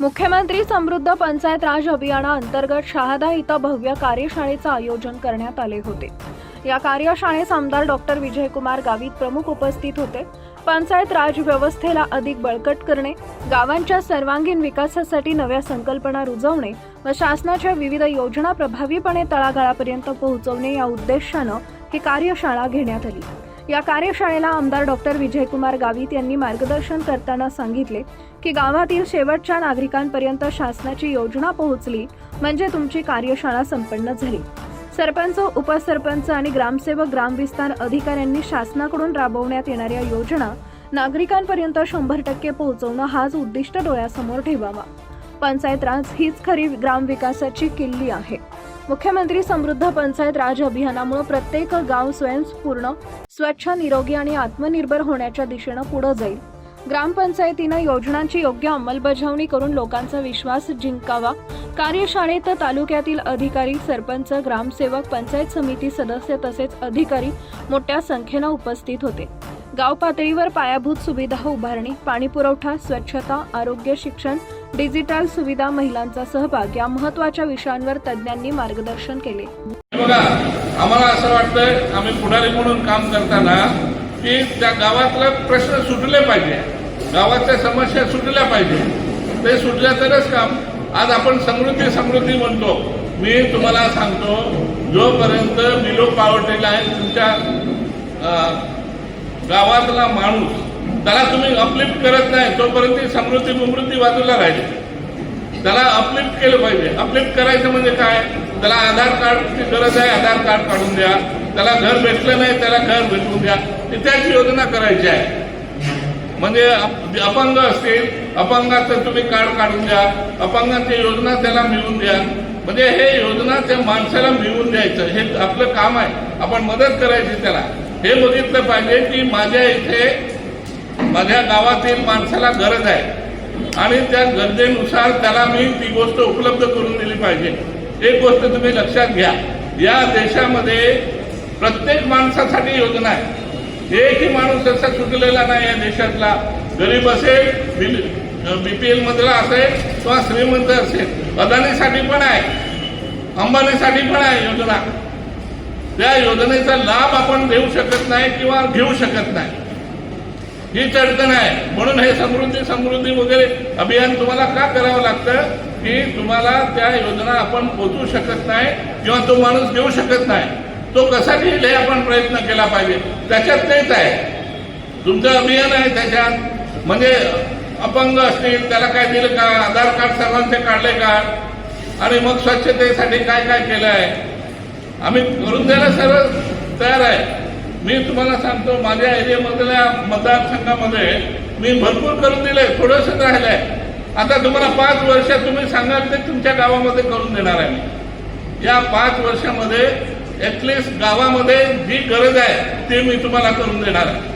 मुख्यमंत्री समृद्ध पंचायत राज अभियानाअंतर्गत शहादा इथं भव्य कार्यशाळेचं आयोजन करण्यात आले होते. या कार्यशाळेस आमदार डॉक्टर विजयकुमार गावित प्रमुख उपस्थित होते. पंचायत राज व्यवस्थेला अधिक बळकट करणे गावांच्या सर्वांगीण विकासासाठी नव्या संकल्पना रुजवणे व शासनाच्या विविध योजना प्रभावीपणे तळागाळापर्यंत पोहोचवणे या उद्देशानं ही कार्यशाळा घेण्यात आली. या कार्यशाळेला आमदार डॉक्टर विजयकुमार गावित यांनी मार्गदर्शन करताना सांगितले की गावातील शेवटच्या नागरिकांपर्यंत शासनाची योजना पोहोचली म्हणजे तुमची कार्यशाळा संपन्न झाली. सरपंच उपसरपंच आणि ग्रामसेवक ग्रामविस्तार अधिकाऱ्यांनी शासनाकडून राबवण्यात येणाऱ्या योजना नागरिकांपर्यंत शंभर टक्के पोहोचवणं हाच उद्दिष्ट डोळ्यासमोर ठेवावा. पंचायत राज हीच खरी ग्रामविकासाची किल्ली आहे. मुख्यमंत्री समृद्ध पंचायत राज अभियानामुळे प्रत्येक गाव स्वयंपूर्ण स्वच्छ निरोगी आणि आत्मनिर्भर होण्याच्या दिशेनं पुढे जाईल. ग्रामपंचायतीनं योजनांची योग्य अंमलबजावणी करून लोकांचा विश्वास जिंकावा. कार्यशाळेत तालुक्यातील अधिकारी सरपंच ग्रामसेवक पंचायत समिती सदस्य तसेच अधिकारी मोठ्या संख्येनं उपस्थित होते. गाव पातळीवर पायाभूत सुविधा उभारणी पाणीपुरवठा स्वच्छता आरोग्य शिक्षण डिजिटल सुविधा महिलांचा सहभाग या महत्त्वाच्या विषयांवर तज्ज्ञांनी मार्गदर्शन केले. बघा आम्हाला असं वाटतं आम्ही पुढारी म्हणून काम करताना की त्या गावातला प्रश्न सुटले पाहिजे. गावाच्या समस्या सुटल्या पाहिजे. ते सुटल्या तरच काम. आज आपण समृद्धी समृद्धी म्हणतो. मी तुम्हाला सांगतो जोपर्यंत बिलो पावटेला आहे तुमच्या गावातला माणूस त्याला तुम्ही अपलिफ्ट करत नाही तोपर्यंत ती समृद्धी समृद्धी बाजूला राहिली. त्याला अपलिफ्ट केलं पाहिजे. अपलिफ्ट करायचं म्हणजे काय? त्याला आधार कार्डची गरज आहे आधार कार्ड काढून द्या. त्याला घर भेटलं नाही त्याला घर भेटवून द्या. इत्यादी योजना करायची आहे. म्हणजे अपंग असतील अपंगाचं तुम्ही कार्ड काढून द्या. अपंगाची योजना त्याला मिळवून द्या. म्हणजे हे योजना त्या माणसाला मिळवून द्यायचं. हे आपलं काम आहे. आपण मदत करायची त्याला. हे बघितलं पाहिजे की माझ्या इथे माझ्या गावातील माणसाला गरज आहे. आणि त्या गरजेनुसार त्याला मी ती गोष्ट उपलब्ध करून दिली पाहिजे. एक गोष्ट तुम्ही लक्षात घ्या. या देशामध्ये प्रत्येक माणसासाठी योजना आहे. एकही माणूस असा चुकलेला नाही या देशातला. गरीब असेल बीपीएल मधला असेल किंवा श्रीमंत असेल. अदानीसाठी पण आहे. अंबानीसाठी पण आहे योजना. त्या योजनेचा लाभ आपण देऊ शकत नाही किंवा घेऊ शकत नाही. हीच अडचण आहे. म्हणून हे समृद्धी समृद्धी वगैरे अभियान तुम्हाला का करावं लागतं? की तुम्हाला त्या योजना आपण पोचू शकत नाही किंवा तो माणूस घेऊ शकत नाही. तो कसा घेईल हे आपण प्रयत्न केला पाहिजे? त्याच्यात तेच आहे. तुमचं अभियान आहे त्याच्यात. म्हणजे अपंग असतील त्याला काय दिलं का? आधार कार्ड सर्वांचे काढले का? आणि मग स्वच्छतेसाठी काय काय केलं आहे आम्ही करून द्यायला सर्व तयार आहे. मी तुम्हाला सांगतो माझ्या एरियामधल्या मतदारसंघामध्ये मी भरपूर करून दिले थोडंसं राहिलंय. आता तुम्हाला पाच वर्ष तुम्ही सांगाल ते तुमच्या गावामध्ये करून देणार आहे मी. या पाच वर्षामध्ये ॲटलिस्ट गावामध्ये जी गरज आहे ते मी तुम्हाला करून देणार आहे.